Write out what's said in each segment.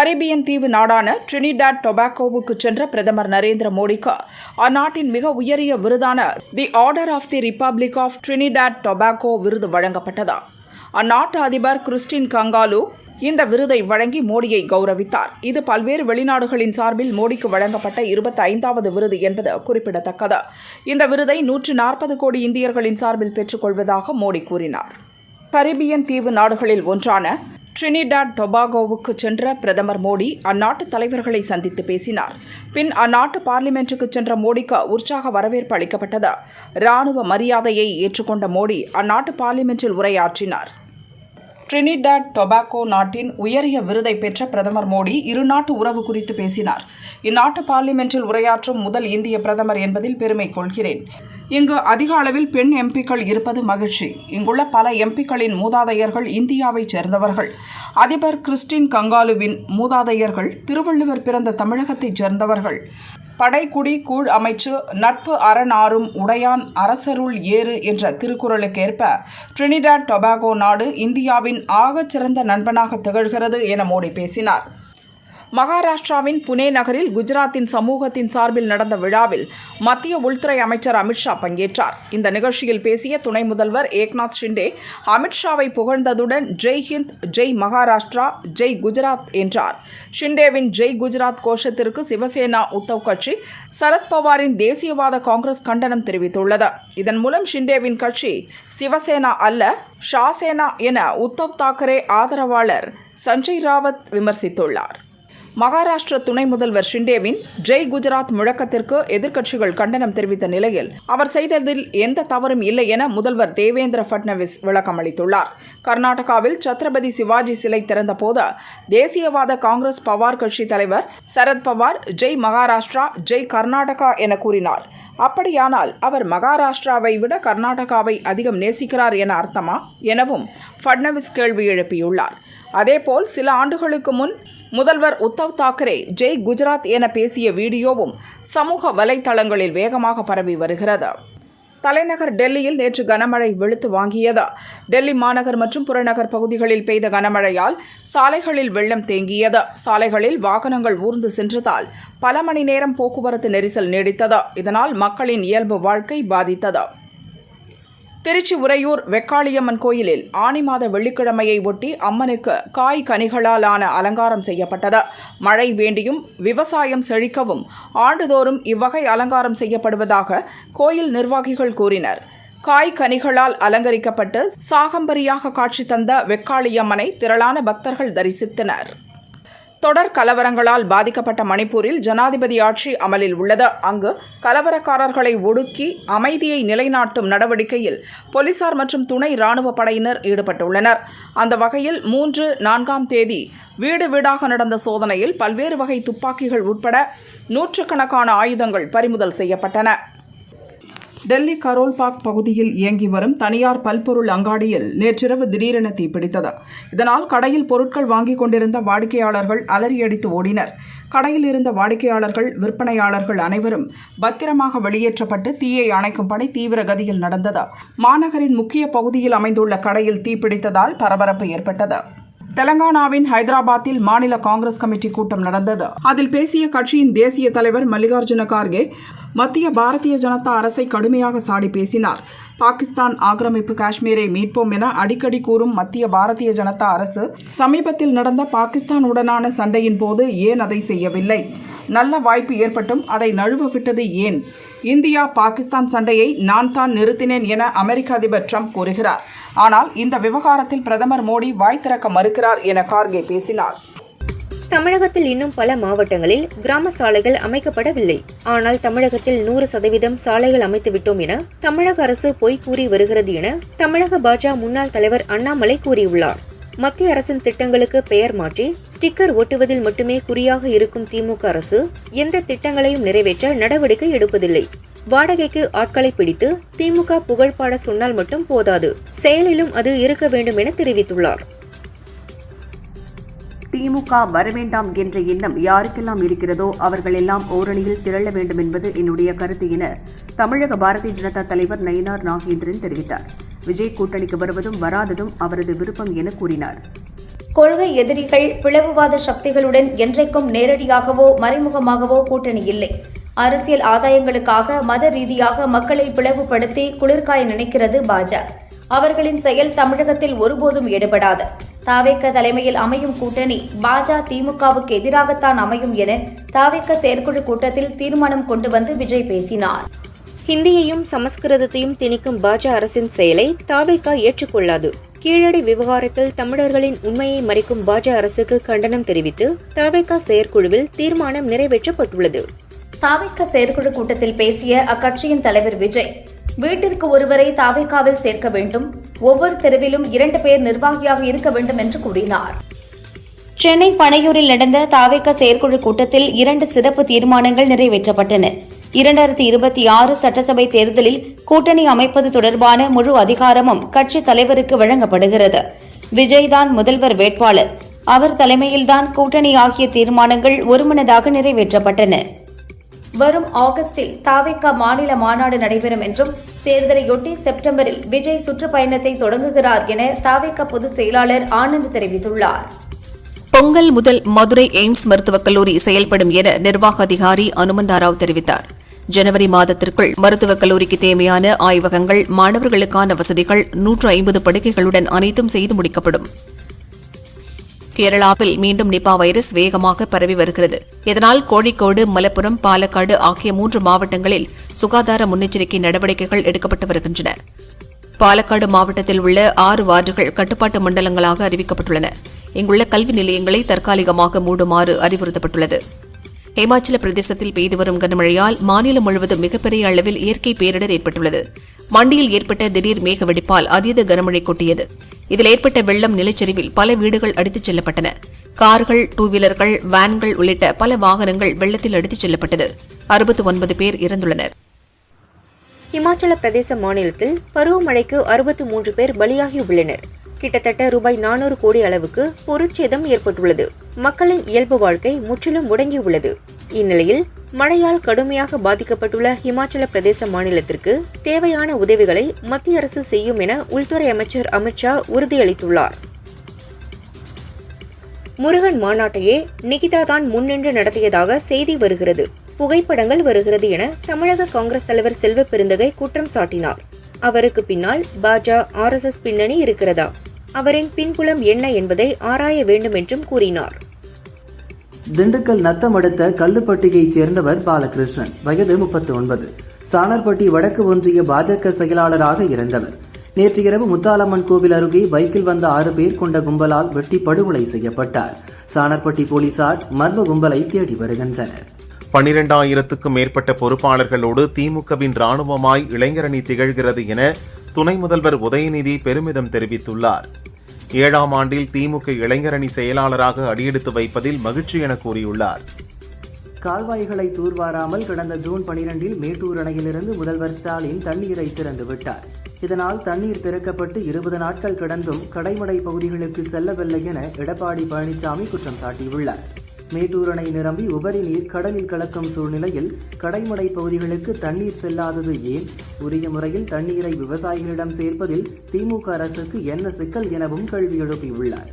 Caribbean தீவு நாடான Trinidad டொபாக்கோவுக்கு சென்ற பிரதமர் நரேந்திர மோடிக்கு அந்நாட்டின் மிக உயரிய விருதான the order of the republic of Trinidad Tobago விருது வழங்கப்பட்டதா. அந்நாட்டு அதிபர் கிறிஸ்டின் கங்காலு இந்த விருதை வழங்கி மோடியை கௌரவித்தார். இது பல்வேறு வெளிநாடுகளின் சார்பில் மோடிக்கு வழங்கப்பட்ட இருபத்தி ஐந்தாவது விருது என்பது குறிப்பிடத்தக்கது. இந்த விருதை நூற்று நாற்பது கோடி இந்தியர்களின் சார்பில் பெற்றுக்கொள்வதாக மோடி கூறினார். கரிபியன் தீவு நாடுகளில் ஒன்றான ட்ரினிடாட் டொபாகோவுக்கு சென்ற பிரதமர் மோடி அந்நாட்டு தலைவர்களை சந்தித்து பேசினார். பின் அந்நாட்டு பார்லிமென்ட்டுக்கு சென்ற மோடிக்கு உற்சாக வரவேற்பு அளிக்கப்பட்டது. ராணுவ மரியாதையை ஏற்றுக்கொண்ட மோடி அந்நாட்டு பார்லிமென்ட்டில் உரையாற்றினார். ட்ரினிடாட் டொபாக்கோ நாட்டின் உயரிய விருதை பெற்ற பிரதமர் மோடி இருநாட்டு உறவு குறித்து பேசினார். இந்நாட்டு பார்லிமென்ட்டில் உரையாற்றும் முதல் இந்திய பிரதமர் என்பதில் பெருமை கொள்கிறேன். இங்கு அதிக அளவில் பெண் எம்பிக்கள் இருப்பது மகிழ்ச்சி. இங்குள்ள பல எம்பிக்களின் மூதாதையர்கள் இந்தியாவைச் சேர்ந்தவர்கள். அதிபர் கிறிஸ்டின் கங்காலுவின் மூதாதையர்கள் திருவள்ளுவர் பிறந்த தமிழகத்தைச் சேர்ந்தவர்கள். படைக்குடி கூழ் அமைச்சு நட்பு அறநாறும் உடையான் அரசருள் ஏறு என்ற திருக்குறளுக்கேற்ப ட்ரினிடாட் டொபாகோ நாடு இந்தியாவின் ஆகச் சிறந்த நண்பனாக திகழ்கிறது என மோடி பேசினார். மகாராஷ்டிராவின் புனே நகரில் குஜராத்தின் சமூகத்தின் சார்பில் நடந்த விழாவில் மத்திய உள்துறை அமைச்சர் அமித்ஷா பங்கேற்றார். இந்த நிகழ்ச்சியில் பேசிய துணை முதல்வர் ஏக்நாத் ஷிண்டே அமித்ஷாவை புகழ்ந்ததுடன் ஜெய் ஹிந்த் ஜெய் மகாராஷ்டிரா ஜெய் குஜராத் என்றார். ஷிண்டேவின் ஜெய் குஜராத் கோஷத்திற்கு சிவசேனா உத்தவ் கட்சி சரத்பவாரின் தேசியவாத காங்கிரஸ் கண்டனம் தெரிவித்துள்ளது. இதன் மூலம் ஷிண்டேவின் கட்சி சிவசேனா அல்ல ஷாசேனா என உத்தவ் தாக்கரே ஆதரவாளர் சஞ்சய் ராவத் விமர்சித்துள்ளார். மகாராஷ்டிர துணை முதல்வர் ஷிண்டேவின் ஜெய் குஜராத் முழக்கத்திற்கு எதிர்க்கட்சிகள் கண்டனம் தெரிவித்த நிலையில் அவர் செய்ததில் எந்த தவறும் இல்லை என முதல்வர் தேவேந்திர ஃபட்னவிஸ் விளக்கம் அளித்துள்ளார். கர்நாடகாவில் சத்ரபதி சிவாஜி சிலை திறந்தபோது தேசியவாத காங்கிரஸ் பவார் கட்சி தலைவர் சரத் பவார் ஜெய் மகாராஷ்டிரா ஜெய் கர்நாடகா என கூறினார். அப்படியானால் அவர் மகாராஷ்டிராவை விட கர்நாடகாவை அதிகம் நேசிக்கிறார் என அர்த்தமா? எனவும் ஃபட்னவிஸ் கேள்வி எழுப்பியுள்ளார். அதேபோல் சில ஆண்டுகளுக்கு முன் முதல்வர் உத்தவ் தாக்கரே ஜெய் குஜராத் என பேசிய வீடியோவும் சமூக வலைதளங்களில் வேகமாக பரவி வருகிறது. தலைநகர் டெல்லியில் நேற்று கனமழை வெளுத்து வாங்கியது. டெல்லி மாநகர் மற்றும் புறநகர் பகுதிகளில் பெய்த கனமழையால் சாலைகளில் வெள்ளம் தேங்கியது. சாலைகளில் வாகனங்கள் ஊர்ந்து சென்றதால் பல மணி நேரம் போக்குவரத்து நெரிசல் நீடித்தது. இதனால் மக்களின் இயல்பு வாழ்க்கை பாதித்தது. திருச்சி உறையூர் வெக்காளியம்மன் கோயிலில் ஆனி மாத வெள்ளிக்கிழமையை ஒட்டி அம்மனுக்கு காய் கனிகளால் ஆன அலங்காரம் செய்யப்பட்டது. மழை வேண்டியும் விவசாயம் செழிக்கவும் ஆண்டுதோறும் இவ்வகை அலங்காரம் செய்யப்படுவதாக கோயில் நிர்வாகிகள் கூறினர். காய் கனிகளால் அலங்கரிக்கப்பட்டு சாகம்பரியாக காட்சி தந்த வெக்காளியம்மனை திரளான பக்தர்கள் தரிசித்தனர். தொடர் கலவரங்களால் பாதிக்கப்பட்ட மணிப்பூரில் ஜனாதிபதி ஆட்சி அமலில் உள்ளது. அங்கு கலவரக்காரர்களை ஒடுக்கி அமைதியை நிலைநாட்டும் நடவடிக்கையில் போலீசார் மற்றும் துணை ராணுவ படையினர் ஈடுபட்டுள்ளனர். அந்த வகையில் மூன்று நான்காம் தேதி வீடு வீடாக நடந்த சோதனையில் பல்வேறு வகை துப்பாக்கிகள் உட்பட நூற்றுக்கணக்கான ஆயுதங்கள் பறிமுதல் செய்யப்பட்டன. டெல்லி கரோல்பாக் பகுதியில் இயங்கி வரும் தனியார் பல்பொருள் அங்காடியில் நேற்றிரவு திடீரென தீப்பிடித்தது இதனால் கடையில் பொருட்கள் வாங்கிக் கொண்டிருந்த வாடிக்கையாளர்கள் அலறியடித்து ஓடினர். கடையில் இருந்த வாடிக்கையாளர்கள் விற்பனையாளர்கள் அனைவரும் பத்திரமாக வெளியேற்றப்பட்டு தீயை அணைக்கும் பணி தீவிர கதியில் நடந்தது. மாநகரின் முக்கிய பகுதியில் அமைந்துள்ள கடையில் தீப்பிடித்ததால் பரபரப்பு ஏற்பட்டது. தெலங்கானாவின் ஹைதராபாத்தில் மாநில காங்கிரஸ் கமிட்டி கூட்டம் நடந்தது. அதில் பேசிய கட்சியின் தேசிய தலைவர் மல்லிகார்ஜுன கார்கே மத்திய பாரதிய ஜனதா அரசை கடுமையாக சாடி பேசினார். பாகிஸ்தான் ஆக்கிரமிப்பு காஷ்மீரை மீட்போம் என அடிக்கடி கூறும் மத்திய பாரதிய ஜனதா அரசு சமீபத்தில் நடந்த பாகிஸ்தானுடனான சண்டையின் போது ஏன் அதை செய்யவில்லை? நல்ல வாய்ப்பு ஏற்பட்டும் அதை நழுவ விட்டது ஏன்? இந்தியா பாகிஸ்தான் சண்டையை நான் தான் நிறுத்தினேன் என அமெரிக்க அதிபர் ட்ரம்ப் கூறுகிறார். ஆனால் இந்த விவகாரத்தில் பிரதமர் மோடி வாய் திறக்க மறுக்கிறார் என கார்கே பேசினார். தமிழகத்தில் இன்னும் பல மாவட்டங்களில் கிராம சாலைகள் அமைக்கப்படவில்லை. ஆனால் தமிழகத்தில் நூறு சதவீதம் சாலைகள் அமைத்து விட்டோம் என தமிழக அரசு பொய் கூறி வருகிறது என தமிழக பாஜக முன்னாள் தலைவர் அண்ணாமலை கூறியுள்ளார். மத்திய அரசின் திட்டங்களுக்கு பெயர் மாற்றி ஸ்டிக்கர் ஒட்டுவதில் மட்டுமே குறியாக இருக்கும் திமுக அரசு எந்த திட்டங்களையும் நிறைவேற்ற நடவடிக்கை எடுப்பதில்லை. வாடகைக்கு ஆட்களை பிடித்து திமுக புகழ் பாட சொன்னால் மட்டும் போதாது. செயலிலும் அது இருக்க வேண்டும் என தெரிவித்துள்ளார். திமுக வரவேண்டாம் என்ற எண்ணம் யாருக்கெல்லாம் இருக்கிறதோ அவர்களெல்லாம் ஓரணியில் திரள வேண்டும் என்பது என்னுடைய கருத்து என தமிழக பாரதிய ஜனதா தலைவர் நயினார் நாகேந்திரன் தெரிவித்தார். விஜய் கூட்டணிக்கு வருவதும் வராததும் அவரது விருப்பம் என கூறினார். கொள்கை எதிரிகள் பிளவுவாத சக்திகளுடன் என்றைக்கும் நேரடியாகவோ மறைமுகமாகவோ கூட்டணி இல்லை. அரசியல் ஆதாயங்களுக்காக மத ரீதியாக மக்களை பிளவுபடுத்தி குளிர்காய நினைக்கிறது பாஜக அவர்களின் செயல் தமிழகத்தில் ஒருபோதும் ஈடுபடாது. தாவேக்க தலைமையில் அமையும் கூட்டணி பாஜ திமுகவுக்கு எதிராகத்தான் அமையும் என தாவேக்க செயற்குழு கூட்டத்தில் தீர்மானம் கொண்டு வந்து விஜய் பேசினார். ஹிந்தியையும் சமஸ்கிருதத்தையும் திணிக்கும் பாஜ அரசின் செயலை தாவேகா ஏற்றுக்கொள்ளாது. கீழடி விவகாரத்தில் தமிழர்களின் உண்மையை மறைக்கும் பாஜ அரசுக்கு கண்டனம் தெரிவித்து தாவேகா செயற்குழுவில் தீர்மானம் நிறைவேற்றப்பட்டுள்ளது. தாவேக்க செயற்குழு கூட்டத்தில் பேசிய அக்கட்சியின் தலைவர் விஜய் வீட்டிற்கு ஒருவரை தாவேக்காவில் சேர்க்க வேண்டும். ஒவ்வொரு தெருவிலும் இரண்டு பேர் நிர்வாகியாக இருக்க வேண்டும் என்று கூறினார். சென்னை பனையூரில் நடந்த தாவேக்க செயற்குழு கூட்டத்தில் இரண்டு சிறப்பு தீர்மானங்கள் நிறைவேற்றப்பட்டன. இரண்டாயிரத்தி இருபத்தி ஆறு சட்டசபை தேர்தலில் கூட்டணி அமைப்பது தொடர்பான முழு அதிகாரமும் கட்சி தலைவருக்கு வழங்கப்படுகிறது. விஜய்தான் முதல்வர் வேட்பாளர். அவர் தலைமையில்தான் கூட்டணி ஆகிய தீர்மானங்கள் ஒருமனதாக நிறைவேற்றப்பட்டன. வரும் ஆகஸ்டில் தாவேக்கா மாநில மாநாடு நடைபெறும் என்றும் தேர்தலையொட்டி செப்டம்பரில் விஜய் சுற்றுப்பயணத்தை தொடங்குகிறார் என தாவேக்கா பொதுச் செயலாளர் ஆனந்த் தெரிவித்துள்ளார். பொங்கல் முதல் மதுரை எய்ம்ஸ் மருத்துவக் கல்லூரி செயல்படும் என நிர்வாக அதிகாரி அனுமந்தாராவ் தெரிவித்தார். ஜனவரி மாதத்திற்குள் மருத்துவக் கல்லூரிக்கு தேவையான ஆய்வகங்கள் மாணவர்களுக்கான வசதிகள் நூற்று ஐம்பது படுக்கைகளுடன் அனைத்தும் செய்து முடிக்கப்படும். கேரளாவில் மீண்டும் நிபா வைரஸ் வேகமாக பரவி வருகிறது. இதனால் கோழிக்கோடு மலப்புரம் பாலக்காடு ஆகிய மூன்று மாவட்டங்களில் சுகாதார முன்னெச்சரிக்கை நடவடிக்கைகள் எடுக்கப்பட்டு வருகின்றன. பாலக்காடு மாவட்டத்தில் உள்ள ஆறு வார்டுகள் கட்டுப்பாட்டு மண்டலங்களாக அறிவிக்கப்பட்டுள்ளன. இங்குள்ள கல்வி நிலையங்களை தற்காலிகமாக மூடுமாறு அறிவுறுத்தப்பட்டுள்ளது. இமாச்சல பிரதேசத்தில் பெய்து வரும் கனமழையால் மாநிலம் முழுவதும் மிகப்பெரிய அளவில் இயற்கை பேரிடர் ஏற்பட்டுள்ளது. மண்டியில் ஏற்பட்ட திடீர் மேக வெடிப்பால் அதீத கனமழை கொட்டியது. இதில் ஏற்பட்ட வெள்ளம் நிலச்சரிவில் பல வீடுகள் அடித்துச் செல்லப்பட்டன. கார்கள் டூ வீலர்கள் வேன்கள் உள்ளிட்ட பல வாகனங்கள் வெள்ளத்தில் அடித்துச் செல்லப்பட்டது. அறுபத்து ஒன்பது பேர் இறந்துள்ளனர். இமாச்சல பிரதேச மாநிலத்தில் பருவமழைக்கு அறுபத்து மூன்று பேர் பலியாகி உள்ளனர். கிட்டத்தட்ட ரூபாய் நானூறு கோடி அளவுக்கு பொருட்சேதம் ஏற்பட்டுள்ளது. மக்களின் இயல்பு வாழ்க்கை முற்றிலும் முடங்கியுள்ளது. இந்நிலையில் மழையால் கடுமையாக பாதிக்கப்பட்டுள்ள இமாச்சல பிரதேச மாநிலத்திற்கு தேவையான உதவிகளை மத்திய அரசு செய்யும் என உள்துறை அமைச்சர் அமித்ஷா உறுதியளித்துள்ளார். முருகன் மாநாட்டையே நிகிதா தான் முன்னின்று நடத்தியதாக செய்தி வருகிறது. புகைப்படங்கள் வருகிறது என தமிழக காங்கிரஸ் தலைவர் செல்வ பெருந்தகை குற்றம் சாட்டினார். அவருக்கு பின்னால் பாஜ ஆர்எஸ்எஸ் பின்னணி இருக்கிறதா? அவரின் பின்புலம் என்ன என்பதை ஆராய வேண்டும் என்றும் கூறினார். திண்டுக்கல் நத்தம் அடுத்த கல்லுப்பட்டியைச் சேர்ந்தவர் பாலகிருஷ்ணன். வயது முப்பத்தி ஒன்பது சாணர்பட்டி வடக்கு ஒன்றிய பாஜக செயலாளராக இருந்தவர். நேற்று இரவு முத்தாலம்மன் கோவில் அருகே பைக்கில் வந்த ஆறு பேர் கொண்ட கும்பலால் வெட்டி படுகொலை செய்யப்பட்டார். சாணர்பட்டி போலீசார் மர்ம கும்பலை தேடி வருகின்றனர். பனிரெண்டாயிரத்துக்கும் மேற்பட்ட பொறுப்பாளர்களோடு திமுகவின் ராணுவமாய் இளைஞரணி திகழ்கிறது என துணை முதல்வர் உதயநிதி பெருமிதம் தெரிவித்துள்ளார். ஏழாம் ஆண்டில் திமுக இளைஞரணி செயலாளராக அடியெடுத்து வைப்பதில் மகிழ்ச்சி என கூறியுள்ளார். கால்வாய்களை தூர்வாராமல் கடந்த ஜூன் பனிரெண்டில் மேட்டூர் அணையிலிருந்து முதல்வர் ஸ்டாலின் தண்ணீரை திறந்து விட்டார். இதனால் தண்ணீர் திறக்கப்பட்டு இருபது நாட்கள் கடந்தும் கடைமடை பகுதிகளுக்கு செல்லவில்லை என எடப்பாடி பழனிசாமி குற்றம் சாட்டியுள்ளார். மேட்டூர் அணை நிரம்பி உபரி நீர் கடலில் கலக்கும் சூழ்நிலையில் கடைமடை பகுதிகளுக்கு தண்ணீர் செல்லாதது ஏன்? உரிய முறையில் தண்ணீரை விவசாயிகளிடம் சேர்ப்பதில் திமுக அரசுக்கு என்ன சிக்கல் எனவும் கேள்வி எழுப்பியுள்ளார்.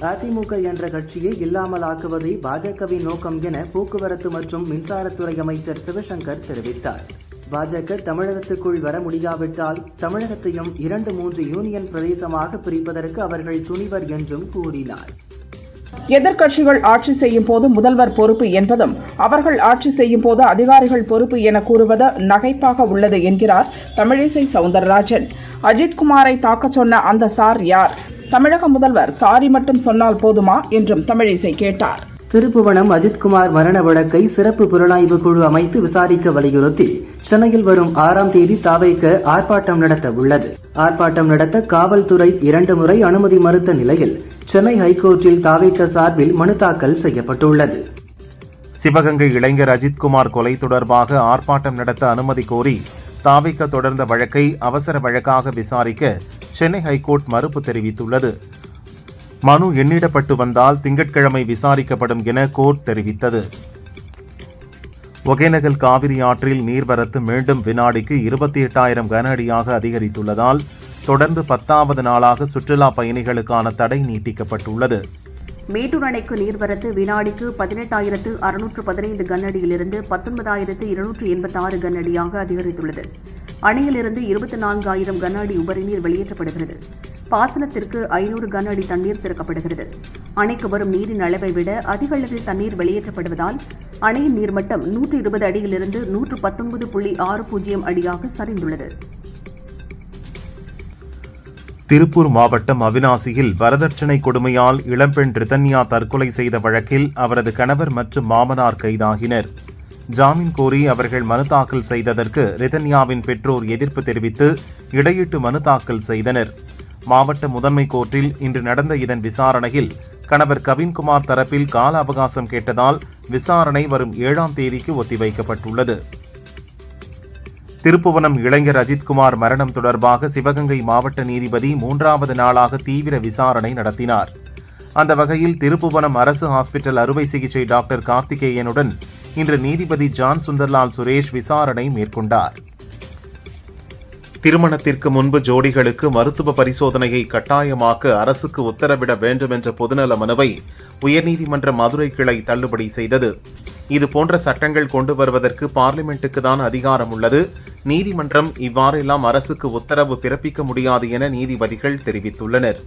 அதிமுக என்ற கட்சியை இல்லாமல் ஆக்குவதே பாஜகவின் நோக்கம் என போக்குவரத்து மற்றும் மின்சாரத்துறை அமைச்சர் சிவசங்கர் தெரிவித்தார். பாஜக தமிழகத்துக்குள் வர முடியாவிட்டால் தமிழகத்தையும் இரண்டு மூன்று யூனியன் பிரதேசமாக பிரிப்பதற்கு அவர்கள் துணிவர் என்றும் கூறினார். எதிர்க்கட்சிகள் ஆட்சி செய்யும் போது முதல்வர் பொறுப்பு என்பதும் அவர்கள் ஆட்சி செய்யும் போது அதிகாரிகள் பொறுப்பு என கூறுவது நகைப்பாக உள்ளது என்கிறார் தமிழிசை சவுந்தரராஜன். அஜித்குமாரை தாக்கச் சொன்ன அந்த சார் யார்? தமிழக முதல்வர் சாரி மட்டும் சொன்னால் போதுமா? என்றும் தமிழிசை கேட்டார். திருப்புவனம் அஜித்குமார் மரண வழக்கை சிறப்பு புலனாய்வு குழு அமைத்து விசாரிக்க வலியுறுத்தி சென்னையில் வரும் ஆறாம் தேதி தாவைக்க ஆர்ப்பாட்டம் நடத்த உள்ளது. ஆர்ப்பாட்டம் நடத்த காவல்துறை இரண்டு முறை அனுமதி மறுத்த நிலையில் சென்னை ஹைகோர்ட்டில் தாவைக்க சார்பில் மனு தாக்கல் செய்யப்பட்டுள்ளது. சிவகங்கை இளைஞர் அஜித்குமார் கொலை தொடர்பாக ஆர்ப்பாட்டம் நடத்த அனுமதி கோரி தாவிக்க தொடர்ந்த வழக்கை அவசர வழக்காக விசாரிக்க சென்னை ஹைகோர்ட் மறுப்பு தெரிவித்துள்ளது. மனு எண்ணிடப்பட்டு வந்தால் திங்கட்கிழமை விசாரிக்கப்படும் என கோர்ட் தெரிவித்தது. ஒகேனகல் காவிரி ஆற்றில் நீர்வரத்து மீண்டும் வினாடிக்கு இருபத்தி எட்டாயிரம் கன அடியாக அதிகரித்துள்ளதால் தொடர்ந்து பத்தாவது நாளாக சுற்றுலா பயணிகளுக்கான தடை நீட்டிக்கப்பட்டுள்ளது. மேட்டூர் அணைக்கு நீர்வரத்து வினாடிக்கு பதினெட்டாயிரத்து அறுநூற்று பதினைந்து கனஅடியிலிருந்து பத்தொன்பதாயிரத்து இருநூற்று எண்பத்தாறு கன்னடியாக அதிகரித்துள்ளது. அணையிலிருந்து இருபத்தி நான்காயிரம் கன அடி உபரிநீர் வெளியேற்றப்படுகிறது. பாசனத்திற்கு ஐநூறு கன அடி தண்ணீர் திறக்கப்படுகிறது. அணைக்கு வரும் நீரின் அளவை விட அதிக அளவில் தண்ணீர் வெளியேற்றப்படுவதால் அணையின் நீர்மட்டம் நூற்று இருபது அடியிலிருந்து நூற்று பத்தொன்பது புள்ளி ஆறு பூஜ்ஜியம் அடியாக சரிந்துள்ளது. திருப்பூர் மாவட்டம் அவிநாசியில் வரதட்சணை கொடுமையால் இளம்பெண் ரிதன்யா தற்கொலை செய்த வழக்கில் அவரது கணவர் மற்றும் மாமனார் கைதாகினர். ஜாமீன் கோரி அவர்கள் மனு தாக்கல் செய்ததற்கு ரிதன்யாவின் பெற்றோர் எதிர்ப்பு தெரிவித்து இடையிட்டு மனு தாக்கல் செய்தனர். மாவட்ட முதன்மை கோர்ட்டில் இன்று நடந்த இதன் விசாரணையில் கணவர் கவின்குமார் தரப்பில் கால அவகாசம் கேட்டதால் விசாரணை வரும் ஏழாம் தேதிக்கு ஒத்திவைக்கப்பட்டுள்ளது. திருப்புவனம் இளைஞர் அஜித்குமார் மரணம் தொடர்பாக சிவகங்கை மாவட்ட நீதிபதி மூன்றாவது நாளாக தீவிர விசாரணை நடத்தினார். அந்த வகையில் திருப்புவனம் அரசு ஹாஸ்பிட்டல் அறுவை சிகிச்சை டாக்டர் கார்த்திகேயனுடன் இன்று நீதிபதி ஜான் சுந்தர்லால் சுரேஷ் விசாரணை மேற்கொண்டார். திருமணத்திற்கு முன்பு ஜோடிகளுக்கு மருத்துவ பரிசோதனையை கட்டாயமாக்க அரசுக்கு உத்தரவிட வேண்டும் என்ற பொதுநல மனுவை உயர்நீதிமன்ற மதுரை கிளை தள்ளுபடி செய்தது. இது போன்ற சட்டங்கள் கொண்டு வருவதற்கு பார்லிமெண்ட்டுக்கு தான் அதிகாரம் உள்ளது. நீதிமன்றம் இவ்வாறெல்லாம் அரசுக்கு உத்தரவு பிறப்பிக்க முடியாது என நீதிபதிகள் தெரிவித்துள்ளனர்.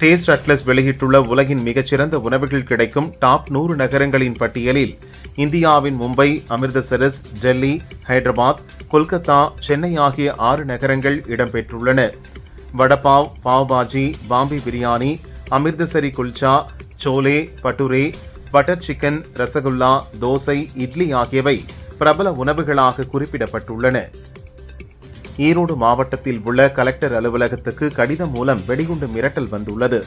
டேஸ்ட் அட்லஸ் வெளியிட்டுள்ள உலகின் மிகச்சிறந்த உணவுகள் கிடைக்கும் டாப் நூறு நகரங்களின் பட்டியலில் இந்தியாவின் மும்பை அமிர்தசரஸ் டெல்லி ஹைதராபாத் கொல்கத்தா சென்னை ஆகிய ஆறு நகரங்கள் இடம்பெற்றுள்ளன. வடபாவ் பாவ் பாஜி பாம்பே பிரியாணி அமிர்தசரி குல்ச்சா சோலே பட்டுரே பட்டர் சிக்கன் ரசகுல்லா தோசை இட்லி ஆகியவை பிரபல உணவுகளாக குறிப்பிடப்பட்டுள்ளன. ஈரோடு மாவட்டத்தில் உள்ள கலெக்டர் அலுவலகத்துக்கு கடிதம் மூலம் வெடிகுண்டு மிரட்டல் வந்துள்ளது.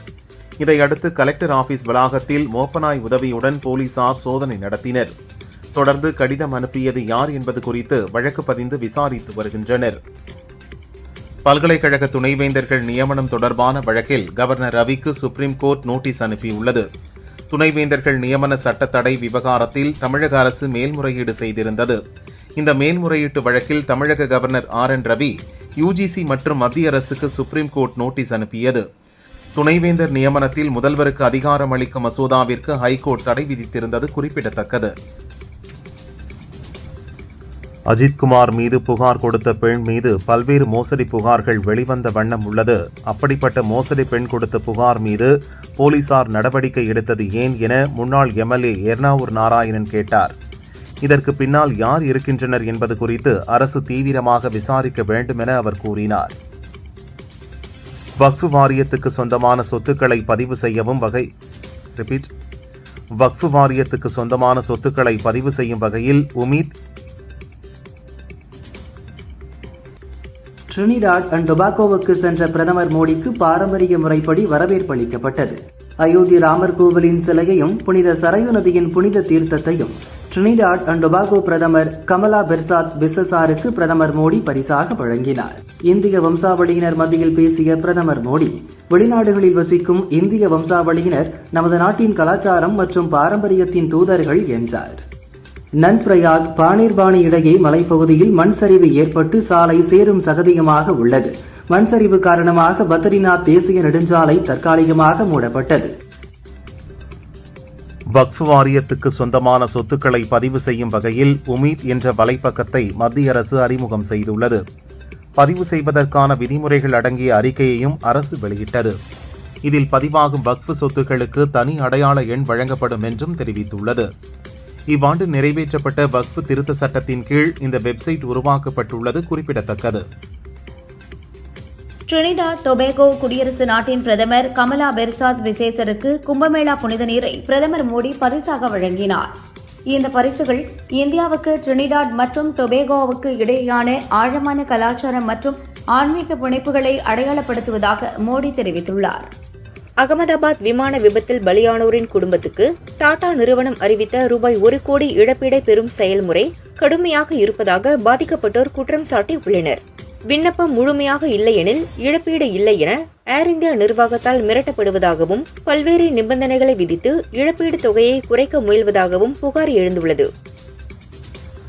இதையடுத்து கலெக்டர் ஆபீஸ் வளாகத்தில் மோப்பனாய் உதவியுடன் போலீசார் சோதனை நடத்தினர். தொடர்ந்து கடிதம் அனுப்பியது யார் என்பது குறித்து வழக்கு பதிந்து விசாரித்து வருகின்றனர். பல்கலைக்கழக துணைவேந்தர்கள் நியமனம் தொடர்பான வழக்கில் கவர்னர் ரவிக்கு சுப்ரீம் கோர்ட் நோட்டீஸ் அனுப்பியுள்ளது. துணைவேந்தர்கள் நியமன சட்ட தடை விவகாரத்தில் தமிழக அரசு மேல்முறையீடு செய்திருந்தது. இந்த மேல்முறையீட்டு வழக்கில் தமிழக governor R N Ravi UGC மற்றும் மத்திய அரசுக்கு சுப்ரீம் கோர்ட் நோட்டீஸ் அனுப்பியது. துணைவேந்தர் நியமனத்தில் முதல்வருக்கு அதிகாரம் அளிக்கும் மசோதாவிற்கு ஹைகோர்ட் தடை விதித்திருந்தது குறிப்பிடத்தக்கது. அஜித்குமார் மீது புகார் கொடுத்த பெண் மீது பல்வேறு மோசடி புகார்கள் வெளிவந்த வண்ணம் உள்ளது. அப்படிப்பட்ட மோசடி பெண் கொடுத்த புகார் மீது போலீசார் நடவடிக்கை எடுத்தது ஏன் என முன்னாள் எம்எல்ஏ எர்ணாவூர் நாராயணன் கேட்டார். இதற்கு பின்னால் யார் இருக்கின்றனர் என்பது குறித்து அரசு தீவிரமாக விசாரிக்க வேண்டும் என அவர் கூறினார். வக்ஃபு வாரியத்துக்கு சொந்தமான சொத்துக்களை பதிவு செய்யவும் வகை ரிப்பீட் வக்ஃபு வாரியத்துக்கு சொந்தமான சொத்துக்களை பதிவு செய்யும் வகையில் உமீத் ட்ரினிடாட் அண்ட் டொபாக்கோவுக்கு சென்ற பிரதமர் மோடிக்கு பாரம்பரிய முறைப்படி வரவேற்பு அளிக்கப்பட்டது. அயோத்தி ராமர் கோவிலின் சிலையையும் புனித சரையு நதியின் புனித தீர்த்தத்தையும் ட்ரினிடாட் அண்ட் டொபாகோ பிரதமர் கமலா பெர்சாத் பிசசாருக்கு பிரதமர் மோடி பரிசாக வழங்கினார். இந்திய வம்சாவளியினர் மத்தியில் பேசிய பிரதமர் மோடி வெளிநாடுகளில் வசிக்கும் இந்திய வம்சாவளியினர் நமது நாட்டின் கலாச்சாரம் மற்றும் பாரம்பரியத்தின் தூதர்கள் என்றார். நன்பிரயாக் பானிர்பாணி இடையே மலைப்பகுதியில் மண் சரிவு ஏற்பட்டு சாலை சேரும் சகதியுமாக உள்ளது. மண் சரிவு காரணமாக பத்ரிநாத் தேசிய நெடுஞ்சாலை தற்காலிகமாக மூடப்பட்டது. வக்ஃப் வாரியத்துக்கு சொந்தமான சொத்துக்களை பதிவு செய்யும் வகையில் உமீத் என்ற வலைப்பக்கத்தை மத்திய அரசு அறிமுகம் செய்துள்ளது. பதிவு செய்வதற்கான விதிமுறைகள் அடங்கிய அறிக்கையையும் அரசு வெளியிட்டது. இதில் பதிவாகும் வக்ஃப் சொத்துக்களுக்கு தனி அடையாள எண் வழங்கப்படும் என்றும் தெரிவித்துள்ளது. இவ்வாண்டு நிறைவேற்றப்பட்ட வக்ஃப் திருத்த சட்டத்தின் கீழ் இந்த வெப்சைட் உருவாக்கப்பட்டுள்ளது குறிப்பிடத்தக்கது. ட்ரினிடாட் டொபேகோ குடியரசு நாட்டின் பிரதமர் கமலா பெர்சாத் விசேசருக்கு கும்பமேளா புனித நீரை பிரதமர் மோடி பரிசாக வழங்கினார். இந்த பரிசுகள் இந்தியாவுக்கு ட்ரினிடாட் மற்றும் டொபேகோவுக்கு இடையேயான ஆழமான கலாச்சாரம் மற்றும் ஆன்மீக பிணைப்புகளை அடையாளப்படுத்துவதாக மோடி தெரிவித்துள்ளார். அகமதாபாத் விமான விபத்தில் பலியானோரின் குடும்பத்துக்கு டாடா நிறுவனம் அறிவித்த ரூபாய் ஒரு கோடி இழப்பீடை பெறும் செயல்முறை கடுமையாக இருப்பதாக பாதிக்கப்பட்டோர் குற்றம் சாட்டியுள்ளனர். விண்ணப்பம் முழுமையாக இல்லையெனில் இழப்பீடு இல்லை என ஏர் இந்தியா நிர்வாகத்தால் மிரட்டப்படுவதாகவும் பல்வேறு நிபந்தனைகளை விதித்து இழப்பீடு தொகையை குறைக்க முயல்வதாகவும் புகார் எழுந்துள்ளது.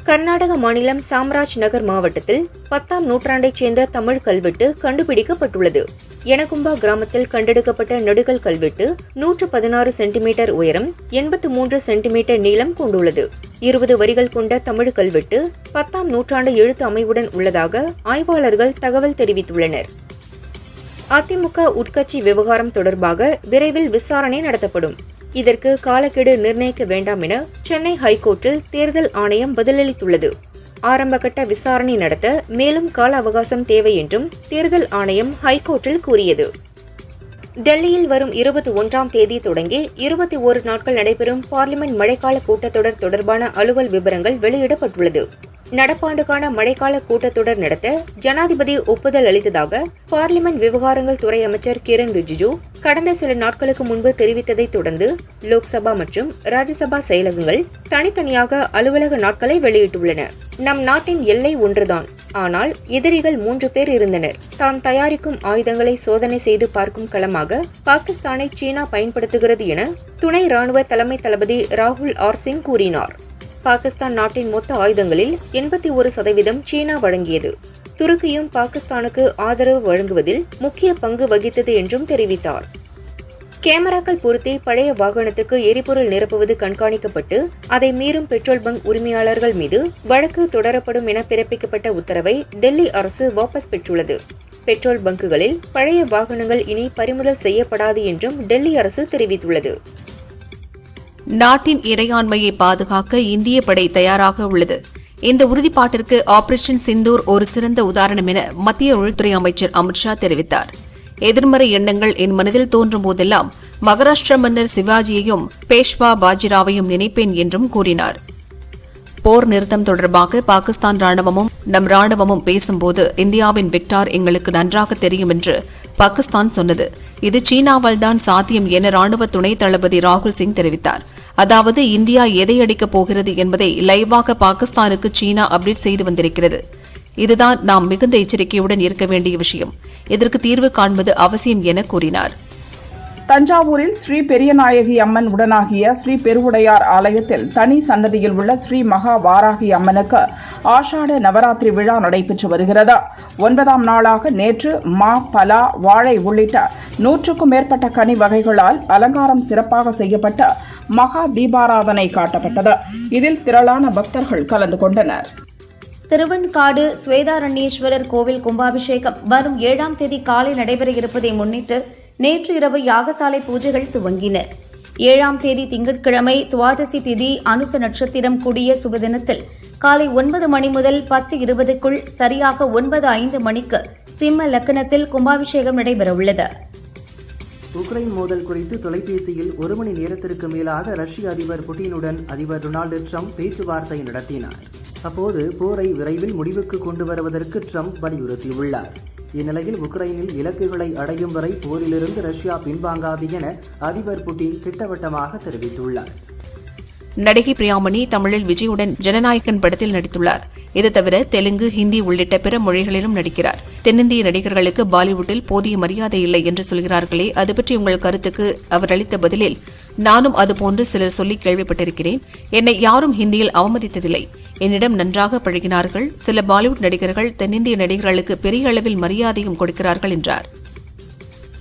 கர்நாடக மாநிலம் சாம்ராஜ் நகர் மாவட்டத்தில் பத்தாம் நூற்றாண்டைச் சேர்ந்த தமிழ் கல்வெட்டு கண்டுபிடிக்கப்பட்டுள்ளது. எனகும்பா கிராமத்தில் கண்டெடுக்கப்பட்ட நடுகல் கல்வெட்டு நூற்று பதினாறு சென்டிமீட்டர் உயரம் எண்பத்து மூன்று சென்டிமீட்டர் நீளம் கொண்டுள்ளது. இருபது வரிகள் கொண்ட தமிழ் கல்வெட்டு பத்தாம் நூற்றாண்டு எழுத்து அமைவுடன் உள்ளதாக ஆய்வாளர்கள் தகவல் தெரிவித்துள்ளனர். அதிமுக உட்கட்சி விவகாரம் தொடர்பாக விரைவில் விசாரணை நடத்தப்படும். இதற்கு காலக்கெடு நிர்ணயிக்க வேண்டாம் என சென்னை ஹைகோர்ட்டில் தேர்தல் ஆணையம் பதிலளித்துள்ளது. ஆரம்பகட்ட விசாரணை நடத்த மேலும் கால அவகாசம் தேவை என்றும் தேர்தல் ஆணையம் ஹைகோர்ட்டில் கூறியது. டெல்லியில் வரும் இருபத்தி ஒன்றாம் தேதி தொடங்கி இருபத்தி ஒரு நாட்கள் நடைபெறும் பார்லிமெண்ட் மழைக்கால கூட்டத்தொடர் தொடர்பான அலுவல் விவரங்கள் வெளியிடப்பட்டுள்ளது. நடப்பாண்டுக்கான மழைக்கால கூட்டத்தொடர் நடத்த ஜனாதிபதி ஒப்புதல் அளித்ததாக பார்லிமெண்ட் விவகாரங்கள் துறை அமைச்சர் கிரண் ரிஜிஜு கடந்த சில நாட்களுக்கு முன்பு தெரிவித்ததைத் தொடர்ந்து லோக்சபா மற்றும் ராஜ்யசபா செயலகங்கள் தனித்தனியாக அலுவலக நாட்களை வெளியிட்டுள்ளன. நம் நாட்டின் எல்லை ஒன்றுதான். ஆனால் எதிரிகள் மூன்று பேர் இருந்தனர். தாம் தயாரிக்கும் ஆயுதங்களை சோதனை செய்து பார்க்கும் களமாக பாகிஸ்தானை சீனா பயன்படுத்துகிறது என துணை ராணுவ தலைமை தளபதி ராகுல் ஆர் சிங் கூறினார். பாகிஸ்தான் நாட்டின் மொத்த ஆயுதங்களில் எண்பத்தி ஒரு சதவீதம் சீனா வழங்கியது. துருக்கியும் பாகிஸ்தானுக்கு ஆதரவு வழங்குவதில் முக்கிய பங்கு வகித்தது என்றும் தெரிவித்தார். கேமராக்கள் பொருத்தி பழைய வாகனத்துக்கு எரிபொருள் நிரப்புவது கண்காணிக்கப்பட்டு அதை மீறும் பெட்ரோல் பங்க் உரிமையாளர்கள் மீது வழக்கு தொடரப்படும் என பிறப்பிக்கப்பட்ட உத்தரவை டெல்லி அரசு வாபஸ் பெற்றுள்ளது. பெட்ரோல் பங்குகளில் பழைய வாகனங்கள் இனி பறிமுதல் செய்யப்படாது என்றும் டெல்லி அரசு தெரிவித்துள்ளது. நாட்டின் இறையாண்மையை பாதுகாக்க இந்திய படை தயாராக உள்ளது. இந்த உறுதிப்பாட்டிற்கு ஆபரேஷன் சிந்தூர் ஒரு சிறந்த உதாரணம் என மத்திய உள்துறை அமைச்சர் அமித்ஷா தெரிவித்தார். எதிர்மறை எண்ணங்கள் என் மனதில் தோன்றும் போதெல்லாம் மகாராஷ்டிர மன்னர் சிவாஜியையும் பேஷ்வா பாஜிராவையும் நினைப்பேன் என்றும் கூறினார். போர் நிறுத்தம் தொடர்பாக பாகிஸ்தான் ராணுவமும் நம் ராணுவமும் பேசும்போது இந்தியாவின் விக்டார் எங்களுக்கு நன்றாக தெரியும் என்று பாகிஸ்தான் சொன்னது. இது சீனாவால் தான் சாத்தியம் என ராணுவ துணை தளபதி ராகுல் சிங் தெரிவித்தார். அதாவது இந்தியா எதை அடிக்கப் போகிறது என்பதை லைவாக பாகிஸ்தானுக்கு சீனா அப்டேட் செய்து வந்திருக்கிறது. இதுதான் நாம் மிகுந்த எச்சரிக்கையுடன் இருக்க வேண்டிய விஷயம். இதற்கு தீர்வு காண்பது அவசியம் என கூறினார். தஞ்சாவூரில் ஸ்ரீ பெரியநாயகி அம்மன் உடனாகிய ஸ்ரீ பெருவுடையார் ஆலயத்தில் தனி சன்னதியில் உள்ள ஸ்ரீ மகா வாராகி அம்மனுக்கு ஆஷாட நவராத்திரி விழா நடைபெற்று வருகிறது. ஒன்பதாம் நாளாக நேற்று மா பலா வாழை உள்ளிட்ட நூற்றுக்கும் மேற்பட்ட கனி வகைகளால் அலங்காரம் சிறப்பாக செய்யப்பட்ட மகா தீபாராதனை காட்டப்பட்டது. இதில் திரளான பக்தர்கள் கலந்து கொண்டனர். திருவெண்காடு ஸ்வேதாரண்யேஸ்வரர் கோவில் கும்பாபிஷேகம் வரும் ஏழாம் தேதி காலை நடைபெற இருப்பதை முன்னிட்டு நேற்று இரவு யாகசாலை பூஜைகள் துவங்கின. ஏழாம் தேதி திங்கட்கிழமை துவாதசி திதி அனுச நட்சத்திரம் கூடிய சுபதினத்தில் காலை ஒன்பது மணி முதல் பத்து இருபதுக்குள் சரியாக ஒன்பது ஐந்து மணிக்கு சிம்ம லக்கணத்தில் கும்பாபிஷேகம் நடைபெறவுள்ளது. உக்ரைன் மோதல் குறித்து தொலைபேசியில் ஒரு மணி நேரத்திற்கு மேலாக ரஷ்ய அதிபர் புட்டினுடன் அதிபர் டொனால்டு ட்ரம்ப் பேச்சுவார்த்தை நடத்தினார். அப்போது போரை விரைவில் முடிவுக்கு கொண்டு வருவதற்கு ட்ரம்ப் வலியுறுத்தியுள்ளார். இந்நிலையில் உக்ரைனில் இலக்குகளை அடையும் வரை போரிலிருந்து ரஷ்யா பின்வாங்காது என அதிபர் புட்டின் திட்டவட்டமாக தெரிவித்துள்ளார். நடிகை பிரியாமணி தமிழில் விஜயுடன் ஜனநாயகன் படத்தில் நடித்துள்ளார். இது தவிர தெலுங்கு ஹிந்தி உள்ளிட்ட பிற மொழிகளிலும் நடிக்கிறார். தென்னிந்திய நடிகர்களுக்கு பாலிவுட்டில் போதிய மரியாதை இல்லை என்று சொல்கிறார்களே அது பற்றி உங்கள் கருத்துக்கு அவர் அளித்த பதிலில் நானும் அதுபோன்று சிலர் சொல்லி கேள்விப்பட்டிருக்கிறேன். என்னை யாரும் ஹிந்தியில் அவமதித்ததில்லை. என்னிடம் நன்றாக பழகினார்கள். சில பாலிவுட் நடிகர்கள் தென்னிந்திய நடிகர்களுக்கு பெரிய அளவில் மரியாதையும் கொடுக்கிறார்கள் என்றார்.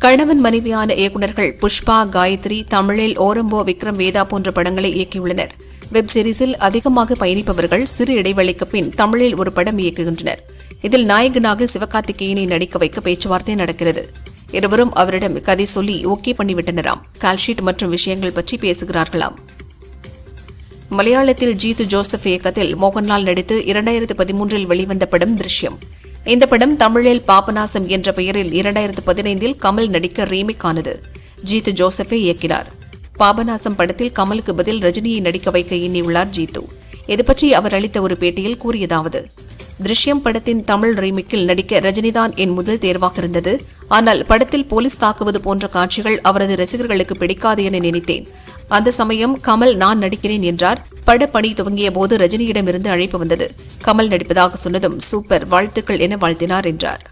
கணவன் மனைவியான இயக்குநர்கள் புஷ்பா காயத்ரி தமிழில் ஓரம்போ விக்ரம் வேதா போன்ற படங்களை இயக்கியுள்ளனர். வெப் சீரிஸில் அதிகமாக பயணிப்பவர்கள் சிறு இடைவெளிக்கு பின் தமிழில் ஒரு படம் இயக்குகின்றனர். இதில் நாயகனாக சிவகார்த்திகேயனை நடிக்க வைக்க பேச்சுவார்த்தை நடக்கிறது. இருவரும் அவரிடம் கதை சொல்லி ஓகே பண்ணிவிட்டனராம். கால்ஷீட் மற்றும் விஷயங்கள் பற்றி பேசுகிறார்களாம். மலையாளத்தில் ஜீத்து ஜோசப் இயக்கத்தில் மோகன்லால் நடித்து இரண்டாயிரத்து பதிமூன்றில் வெளிவந்த படம் திருஷ்யம். இந்த படம் தமிழில் பாபநாசம் என்ற பெயரில் இரண்டாயிரத்து பதினைந்தில் கமல் நடிக்க ரீமேக் ஆனது. ஜீத்து ஜோசஃபே இயக்கினார். பாபநாசம் படத்தில் கமலுக்கு பதில் ரஜினியை நடிக்க வைக்க எண்ணியுள்ளார் ஜீத்து. இதுபற்றி அவர் அளித்த ஒரு பேட்டியில் கூறியதாவது திருஷ்யம் படத்தின் தமிழ் ரீமிக்கில் நடிக்க ரஜினிதான் என் முதல் தேர்வாக இருந்தது. ஆனால் படத்தில் போலீஸ் தாக்குவது போன்ற காட்சிகள் அவரது ரசிகர்களுக்கு பிடிக்காது என நினைத்தேன். அந்த சமயம் கமல் நான் நடிக்கிறேன் என்றார். படப்பணி துவங்கிய போது ரஜினியிடமிருந்து அழைப்பு வந்தது. கமல் நடிப்பதாக சொன்னதும் சூப்பர் வாழ்த்துக்கள் என வாழ்த்தினார் என்றார்.